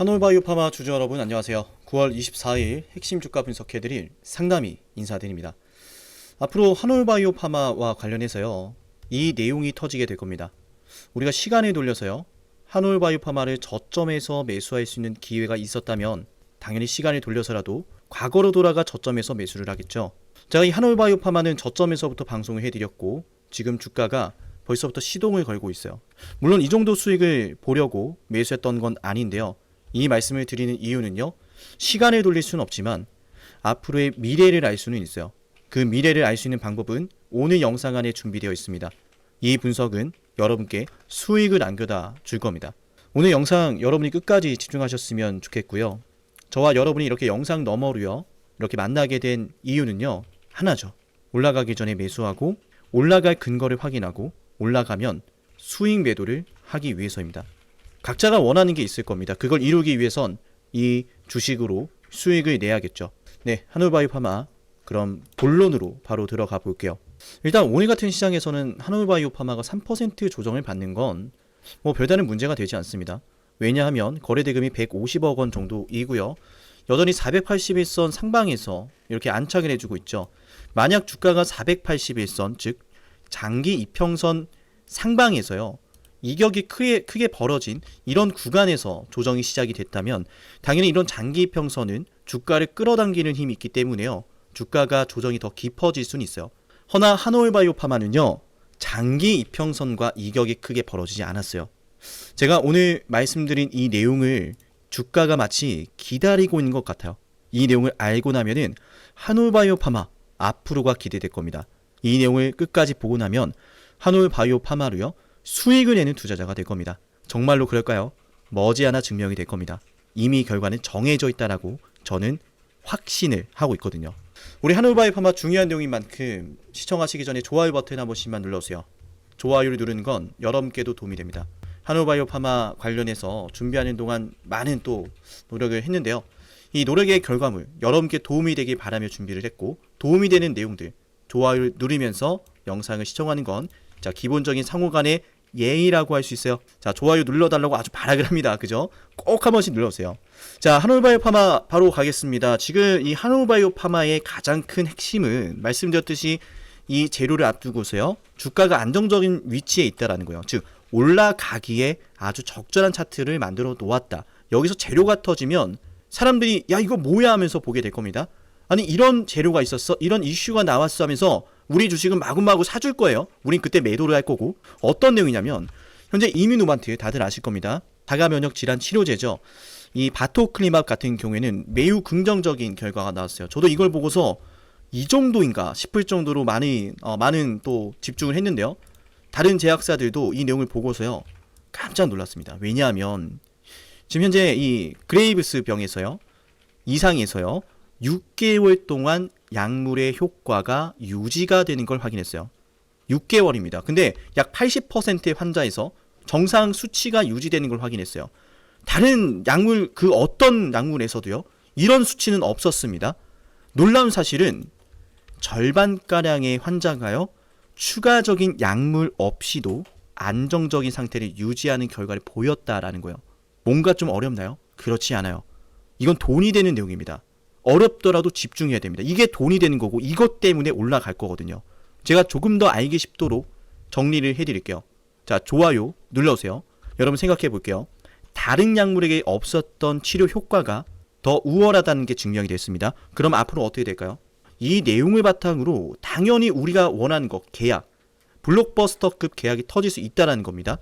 하노이바이오파마 주주 여러분 안녕하세요. 9월 24일 핵심 주가 분석해드릴 상담이 인사드립니다. 앞으로 하노이바이오파마와 관련해서요. 이 내용이 터지게 될 겁니다. 우리가 시간을 돌려서요. 하노이바이오파마를 저점에서 매수할 수 있는 기회가 있었다면 당연히 시간을 돌려서라도 과거로 돌아가 저점에서 매수를 하겠죠. 제가 이 하노이바이오파마는 저점에서부터 방송을 해드렸고 지금 주가가 벌써부터 시동을 걸고 있어요. 물론 이 정도 수익을 보려고 매수했던 건 아닌데요. 이 말씀을 드리는 이유는요. 시간을 돌릴 수는 없지만 앞으로의 미래를 알 수는 있어요. 그 미래를 알 수 있는 방법은 오늘 영상 안에 준비되어 있습니다. 이 분석은 여러분께 수익을 안겨다 줄 겁니다. 오늘 영상 여러분이 끝까지 집중하셨으면 좋겠고요. 저와 여러분이 이렇게 영상 너머로요. 이렇게 만나게 된 이유는요. 하나죠. 올라가기 전에 매수하고 올라갈 근거를 확인하고 올라가면 수익 매도를 하기 위해서입니다. 각자가 원하는 게 있을 겁니다. 그걸 이루기 위해선 이 주식으로 수익을 내야겠죠. 네, 한울바이오파마 그럼 본론으로 바로 들어가 볼게요. 일단 오늘 같은 시장에서는 한울바이오 파마가 3% 조정을 받는 건 뭐 별다른 문제가 되지 않습니다. 왜냐하면 거래 대금이 150억 원 정도이고요. 여전히 481선 상방에서 이렇게 안착을 해주고 있죠. 만약 주가가 481선 즉 장기 이평선 상방에서요. 이격이 크게, 크게 벌어진 이런 구간에서 조정이 시작이 됐다면 당연히 이런 장기 이평선은 주가를 끌어당기는 힘이 있기 때문에요. 주가가 조정이 더 깊어질 수는 있어요. 허나 하노이바이오파마는요. 장기 이평선과 이격이 크게 벌어지지 않았어요. 제가 오늘 말씀드린 이 내용을 주가가 마치 기다리고 있는 것 같아요. 이 내용을 알고 나면은 한올바이오파마 앞으로가 기대될 겁니다. 이 내용을 끝까지 보고 나면 한올바이오파마로요 수익을 내는 투자자가 될 겁니다. 정말로 그럴까요? 머지않아 증명이 될 겁니다. 이미 결과는 정해져 있다라고 저는 확신을 하고 있거든요. 우리 한올바이오파마 중요한 내용인 만큼 시청하시기 전에 좋아요 버튼 한 번씩만 눌러주세요. 좋아요를 누르는 건 여러분께도 도움이 됩니다. 한올바이오 파마 관련해서 준비하는 동안 많은 또 노력을 했는데요. 이 노력의 결과물 여러분께 도움이 되길 바라며 준비를 했고 도움이 되는 내용들 좋아요를 누르면서 영상을 시청하는 건 자 기본적인 상호간의 예의라고 할 수 있어요. 자 좋아요 눌러달라고 아주 바라길 합니다. 그죠? 꼭 한 번씩 눌러주세요. 자 한올바이오 파마 바로 가겠습니다. 지금 이 한올바이오 파마의 가장 큰 핵심은 말씀드렸듯이 이 재료를 앞두고서요 주가가 안정적인 위치에 있다라는 거예요. 즉 올라가기에 아주 적절한 차트를 만들어 놓았다. 여기서 재료가 터지면 사람들이 야 이거 뭐야 하면서 보게 될 겁니다. 아니 이런 재료가 있었어, 이런 이슈가 나왔어 하면서 우리 주식은 마구마구 사줄 거예요. 우린 그때 매도를 할 거고 어떤 내용이냐면 현재 이민노반트 다들 아실 겁니다. 다가 면역 질환 치료제죠. 이 바토클리맙 같은 경우에는 매우 긍정적인 결과가 나왔어요. 저도 이걸 보고서 이 정도인가 싶을 정도로 많이 어, 많은 또 집중을 했는데요. 다른 제약사들도 이 내용을 보고서요 깜짝 놀랐습니다. 왜냐하면 지금 현재 이 그레이브스 병에서요 이상에서요 6개월 동안 약물의 효과가 유지가 되는 걸 확인했어요. 6개월입니다. 근데 약 80%의 환자에서 정상 수치가 유지되는 걸 확인했어요. 다른 약물 그 어떤 약물에서도요 이런 수치는 없었습니다. 놀라운 사실은 절반가량의 환자가요 추가적인 약물 없이도 안정적인 상태를 유지하는 결과를 보였다라는 거예요. 뭔가 좀 어렵나요? 그렇지 않아요. 이건 돈이 되는 내용입니다. 어렵더라도 집중해야 됩니다. 이게 돈이 되는 거고 이것 때문에 올라갈 거거든요. 제가 조금 더 알기 쉽도록 정리를 해드릴게요. 자, 좋아요 눌러주세요. 여러분 생각해 볼게요. 다른 약물에게 없었던 치료 효과가 더 우월하다는 게 증명이 됐습니다. 그럼 앞으로 어떻게 될까요? 이 내용을 바탕으로 당연히 우리가 원하는 것, 계약, 블록버스터급 계약이 터질 수 있다는 겁니다.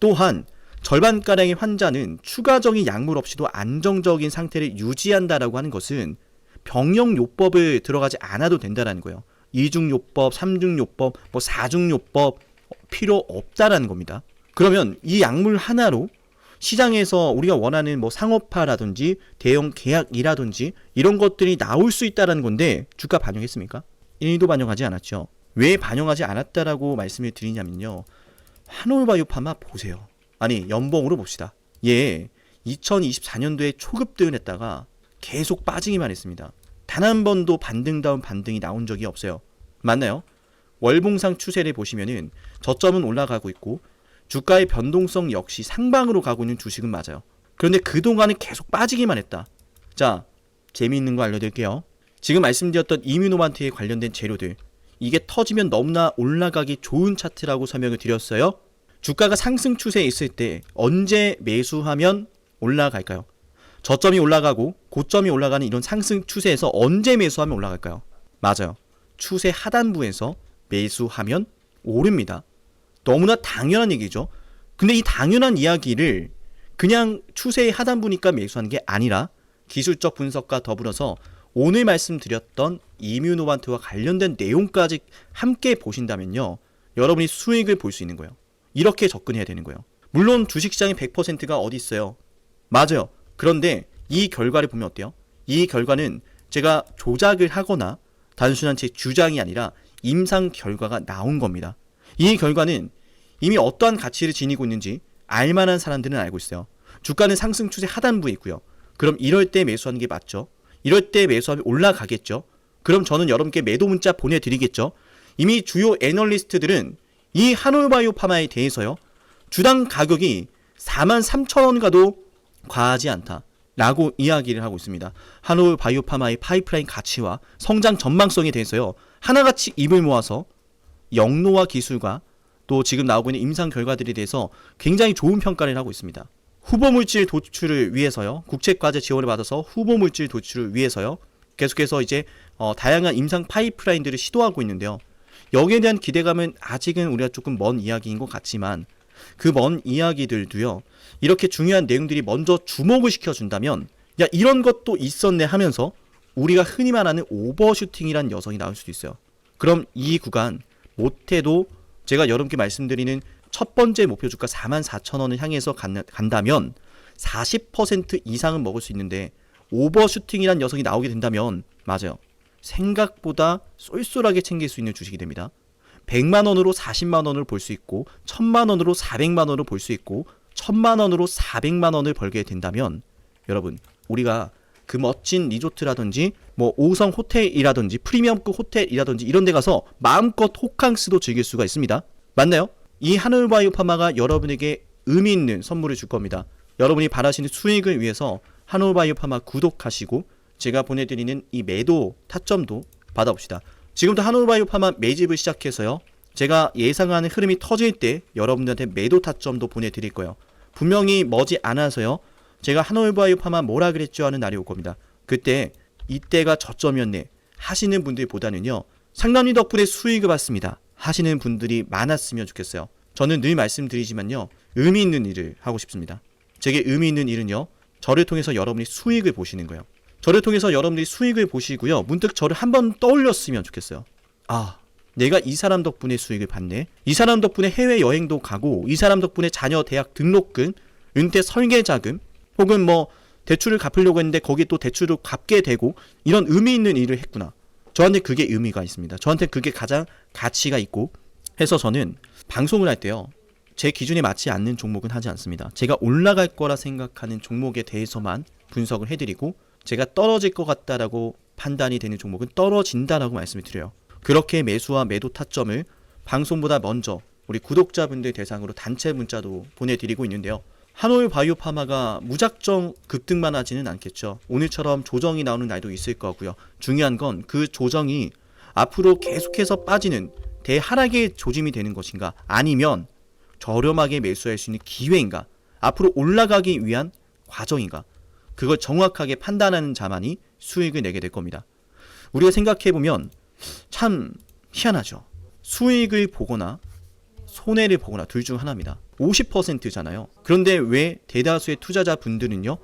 또한 절반가량의 환자는 추가적인 약물 없이도 안정적인 상태를 유지한다라고 하는 것은 병영요법을 들어가지 않아도 된다라는 거예요. 이중요법, 삼중요법, 뭐 사중요법 필요 없다라는 겁니다. 그러면 이 약물 하나로 시장에서 우리가 원하는 뭐 상업화라든지 대형 계약이라든지 이런 것들이 나올 수 있다라는 건데 주가 반영했습니까? 1도 반영하지 않았죠. 왜 반영하지 않았다라고 말씀을 드리냐면요. 한올바이오파마 보세요. 아니 연봉으로 봅시다. 얘 2024년도에 초급대원 했다가 계속 빠지기만 했습니다. 단 한 번도 반등다운 반등이 나온 적이 없어요. 맞나요? 월봉상 추세를 보시면은 저점은 올라가고 있고 주가의 변동성 역시 상방으로 가고 있는 주식은 맞아요. 그런데 그동안은 계속 빠지기만 했다. 자, 재미있는 거 알려드릴게요. 지금 말씀드렸던 이뮤노반트에 관련된 재료들 이게 터지면 너무나 올라가기 좋은 차트라고 설명을 드렸어요. 주가가 상승 추세에 있을 때 언제 매수하면 올라갈까요? 저점이 올라가고 고점이 올라가는 이런 상승 추세에서 언제 매수하면 올라갈까요? 맞아요. 추세 하단부에서 매수하면 오릅니다. 너무나 당연한 얘기죠. 근데 이 당연한 이야기를 그냥 추세의 하단부니까 매수하는 게 아니라 기술적 분석과 더불어서 오늘 말씀드렸던 이뮤노반트와 관련된 내용까지 함께 보신다면요. 여러분이 수익을 볼 수 있는 거예요. 이렇게 접근해야 되는 거예요. 물론 주식시장의 100%가 어디 있어요? 맞아요. 그런데 이 결과를 보면 어때요? 이 결과는 제가 조작을 하거나 단순한 제 주장이 아니라 임상 결과가 나온 겁니다. 이 결과는 이미 어떠한 가치를 지니고 있는지 알만한 사람들은 알고 있어요. 주가는 상승 추세 하단부에 있고요. 그럼 이럴 때 매수하는 게 맞죠? 이럴 때 매수하면 올라가겠죠? 그럼 저는 여러분께 매도 문자 보내드리겠죠? 이미 주요 애널리스트들은 이 한올바이오 파마에 대해서요. 주당 가격이 4만 3천 원 가도 과하지 않다. 라고 이야기를 하고 있습니다. 한올 바이오 파마의 파이프라인 가치와 성장 전망성에 대해서요. 하나같이 입을 모아서 영노화 기술과 또 지금 나오고 있는 임상 결과들에 대해서 굉장히 좋은 평가를 하고 있습니다. 후보 물질 도출을 위해서요. 국책과제 지원을 받아서 후보 물질 도출을 위해서요. 계속해서 이제 어, 다양한 임상 파이프라인들을 시도하고 있는데요. 여기에 대한 기대감은 아직은 우리가 조금 먼 이야기인 것 같지만 그 먼 이야기들도요. 이렇게 중요한 내용들이 먼저 주목을 시켜준다면 야 이런 것도 있었네 하면서 우리가 흔히 말하는 오버슈팅이란 여성이 나올 수도 있어요. 그럼 이 구간 못해도 제가 여러분께 말씀드리는 첫 번째 목표 주가 4만 4천 원을 향해서 간, 간다면 40% 이상은 먹을 수 있는데 오버슈팅이란 녀석이 나오게 된다면 맞아요. 생각보다 쏠쏠하게 챙길 수 있는 주식이 됩니다. 100만 원으로 40만 원을 볼 수 있고 1000만 원으로 400만 원을 볼 수 있고 1000만 원으로 400만 원을 벌게 된다면 여러분 우리가 그 멋진 리조트라든지 뭐 5성 호텔이라든지 프리미엄급 호텔이라든지 이런 데 가서 마음껏 호캉스도 즐길 수가 있습니다. 맞나요? 이 하늘바이오 파마가 여러분에게 의미 있는 선물을 줄 겁니다. 여러분이 바라시는 수익을 위해서 하늘바이오 파마 구독하시고 제가 보내드리는 이 매도 타점도 받아봅시다. 지금부터 하늘바이오 파마 매집을 시작해서요. 제가 예상하는 흐름이 터질 때 여러분들한테 매도 타점도 보내드릴 거예요. 분명히 머지 않아서요. 제가 하늘바이오 파마 뭐라 그랬죠 하는 날이 올 겁니다. 그때 이때가 저점이었네 하시는 분들보다는요. 상담님 덕분에 수익을 받습니다. 하시는 분들이 많았으면 좋겠어요. 저는 늘 말씀드리지만요. 의미 있는 일을 하고 싶습니다. 제게 의미 있는 일은요. 저를 통해서 여러분이 수익을 보시는 거예요. 저를 통해서 여러분들이 수익을 보시고요. 문득 저를 한번 떠올렸으면 좋겠어요. 아, 내가 이 사람 덕분에 수익을 받네. 이 사람 덕분에 해외 여행도 가고, 이 사람 덕분에 자녀 대학 등록금, 은퇴 설계 자금, 혹은 뭐 대출을 갚으려고 했는데 거기에 또 대출을 갚게 되고 이런 의미 있는 일을 했구나. 저한테 그게 의미가 있습니다. 저한테 그게 가장 가치가 있고 해서 저는 방송을 할 때요. 제 기준에 맞지 않는 종목은 하지 않습니다. 제가 올라갈 거라 생각하는 종목에 대해서만 분석을 해드리고 제가 떨어질 것 같다라고 판단이 되는 종목은 떨어진다라고 말씀을 드려요. 그렇게 매수와 매도 타점을 방송보다 먼저 우리 구독자분들 대상으로 단체 문자도 보내드리고 있는데요. 한올 바이오파마가 무작정 급등만 하지는 않겠죠. 오늘처럼 조정이 나오는 날도 있을 거고요. 중요한 건 그 조정이 앞으로 계속해서 빠지는 대하락의 조짐이 되는 것인가 아니면 저렴하게 매수할 수 있는 기회인가 앞으로 올라가기 위한 과정인가 그걸 정확하게 판단하는 자만이 수익을 내게 될 겁니다. 우리가 생각해 보면 참 희한하죠. 수익을 보거나 손해를 보거나 둘 중 하나입니다. 50%잖아요. 그런데 왜 대다수의 투자자 분들은요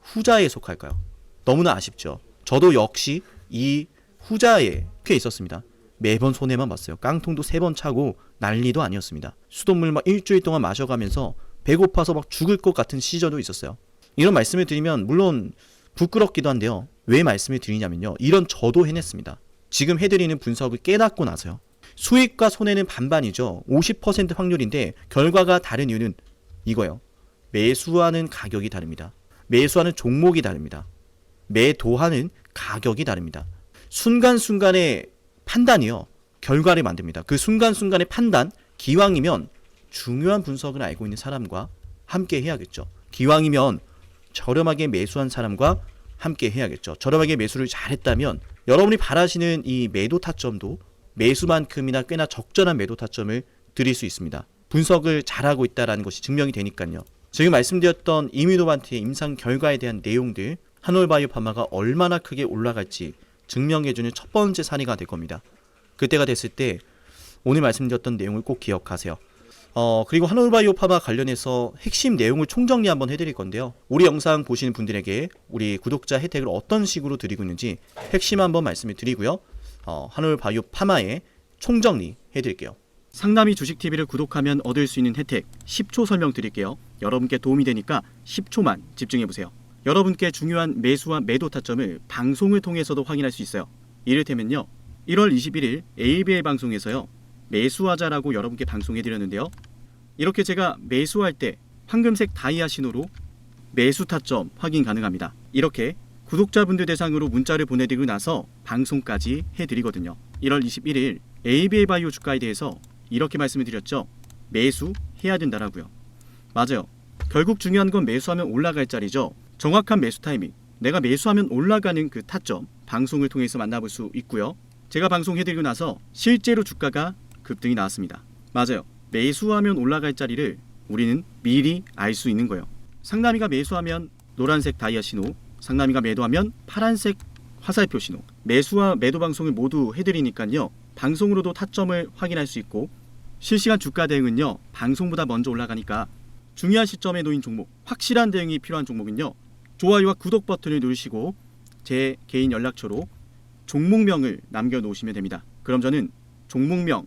후자에 속할까요? 너무나 아쉽죠. 저도 역시 이 후자에 꽤 있었습니다. 매번 손해만 봤어요. 깡통도 세 번 차고 난리도 아니었습니다. 수돗물 막 일주일 동안 마셔가면서 배고파서 막 죽을 것 같은 시절도 있었어요. 이런 말씀을 드리면 물론 부끄럽기도 한데요. 왜 말씀을 드리냐면요. 이런 저도 해냈습니다. 지금 해드리는 분석을 깨닫고 나서요. 수익과 손해는 반반이죠. 50% 확률인데 결과가 다른 이유는 이거예요. 매수하는 가격이 다릅니다. 매수하는 종목이 다릅니다. 매도하는 가격이 다릅니다. 순간순간의 판단이요. 결과를 만듭니다. 그 순간순간의 판단, 기왕이면 중요한 분석을 알고 있는 사람과 함께 해야겠죠. 기왕이면 저렴하게 매수한 사람과 함께 해야겠죠. 저렴하게 매수를 잘했다면 여러분이 바라시는 이 매도 타점도 매수만큼이나 꽤나 적절한 매도 타점을 드릴 수 있습니다. 분석을 잘하고 있다라는 것이 증명이 되니까요. 지금 말씀드렸던 이뮤노반트의 임상 결과에 대한 내용들 한올바이오 파마가 얼마나 크게 올라갈지 증명해주는 첫 번째 사례가 될 겁니다. 그때가 됐을 때 오늘 말씀드렸던 내용을 꼭 기억하세요. 어, 그리고 한올바이오 파마 관련해서 핵심 내용을 총정리 한번 해드릴 건데요. 우리 영상 보시는 분들에게 우리 구독자 혜택을 어떤 식으로 드리고 있는지 핵심 한번 말씀을 드리고요. 어, 한올바이오 파마의 총정리 해드릴게요. 상남이 주식TV를 구독하면 얻을 수 있는 혜택 10초 설명 드릴게요. 여러분께 도움이 되니까 10초만 집중해보세요. 여러분께 중요한 매수와 매도 타점을 방송을 통해서도 확인할 수 있어요. 이를테면요. 1월 21일 ABL 방송에서요. 매수하자라고 여러분께 방송해 드렸는데요. 이렇게 제가 매수할 때 황금색 다이아 신호로 매수 타점 확인 가능합니다. 이렇게 구독자분들 대상으로 문자를 보내드리고 나서 방송까지 해드리거든요. 1월 21일 ABL 바이오 주가에 대해서 이렇게 말씀을 드렸죠. 매수해야 된다라고요. 맞아요. 결국 중요한 건 매수하면 올라갈 자리죠. 정확한 매수 타이밍, 내가 매수하면 올라가는 그 타점 방송을 통해서 만나볼 수 있고요. 제가 방송해드리고 나서 실제로 주가가 급등이 나왔습니다. 맞아요. 매수하면 올라갈 자리를 우리는 미리 알 수 있는 거예요. 상남이가 매수하면 노란색 다이아 신호, 상남이가 매도하면 파란색 화살표 신호. 매수와 매도 방송을 모두 해드리니까요. 방송으로도 타점을 확인할 수 있고 실시간 주가 대응은요. 방송보다 먼저 올라가니까 중요한 시점에 놓인 종목, 확실한 대응이 필요한 종목은요. 좋아요와 구독 버튼을 누르시고 제 개인 연락처로 종목명을 남겨 놓으시면 됩니다. 그럼 저는 종목명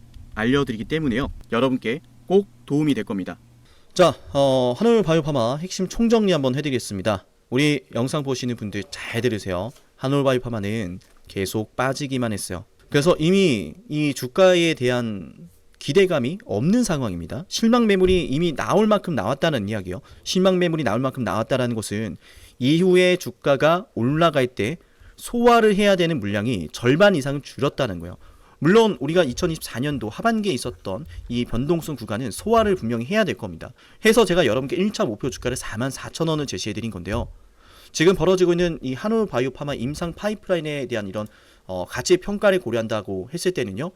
알려드리기 때문에요. 여러분께 꼭 도움이 될 겁니다. 자, 어, 한올 바이오파마 핵심 총정리 한번 해드리겠습니다. 우리 영상 보시는 분들 잘 들으세요. 한올 바이오파마는 계속 빠지기만 했어요. 그래서 이미 이 주가에 대한 기대감이 없는 상황입니다. 실망 매물이 이미 나올 만큼 나왔다는 이야기요. 실망 매물이 나올 만큼 나왔다라는 것은 이후에 주가가 올라갈 때 소화를 해야 되는 물량이 절반 이상 줄었다는 거예요. 물론 우리가 2024년도 하반기에 있었던 이 변동성 구간은 소화를 분명히 해야 될 겁니다. 해서 제가 여러분께 1차 목표 주가를 44,000원을 제시해 드린 건데요. 지금 벌어지고 있는 이 한올 바이오파마 임상 파이프라인에 대한 이런 어, 가치 평가를 고려한다고 했을 때는요.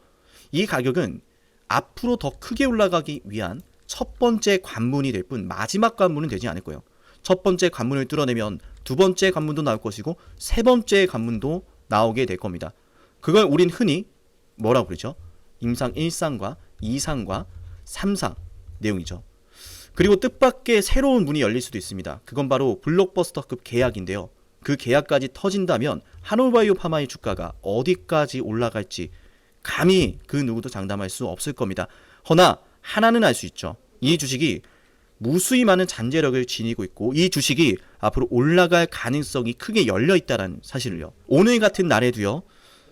이 가격은 앞으로 더 크게 올라가기 위한 첫 번째 관문이 될 뿐 마지막 관문은 되지 않을 거예요. 첫 번째 관문을 뚫어내면 두 번째 관문도 나올 것이고 세 번째 관문도 나오게 될 겁니다. 그걸 우린 흔히 뭐라고 그러죠? 임상 1상과 2상과 3상 내용이죠. 그리고 뜻밖의 새로운 문이 열릴 수도 있습니다. 그건 바로 블록버스터급 계약인데요. 그 계약까지 터진다면 한올바이오 파마의 주가가 어디까지 올라갈지 감히 그 누구도 장담할 수 없을 겁니다. 허나 하나는 알 수 있죠. 이 주식이 무수히 많은 잔재력을 지니고 있고 이 주식이 앞으로 올라갈 가능성이 크게 열려 있다는 사실을요. 오늘 같은 날에도요.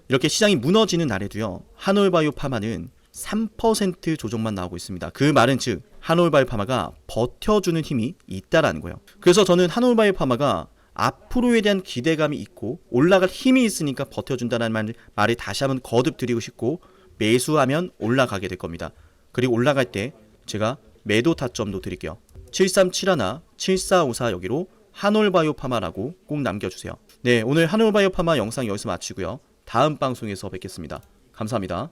이렇게 시장이 무너지는 날에도요. 한올바이오 파마는 3% 조정만 나오고 있습니다. 그 말은 즉 한올바이오 파마가 버텨주는 힘이 있다라는 거예요. 그래서 저는 한올바이오 파마가 앞으로에 대한 기대감이 있고 올라갈 힘이 있으니까 버텨준다는 말, 말을 다시 한번 거듭 드리고 싶고 매수하면 올라가게 될 겁니다. 그리고 올라갈 때 제가 매도 타점도 드릴게요. 7371 7454 여기로 한올바이오 파마라고 꼭 남겨주세요. 네, 오늘 한올바이오 파마 영상 여기서 마치고요. 다음 방송에서 뵙겠습니다. 감사합니다.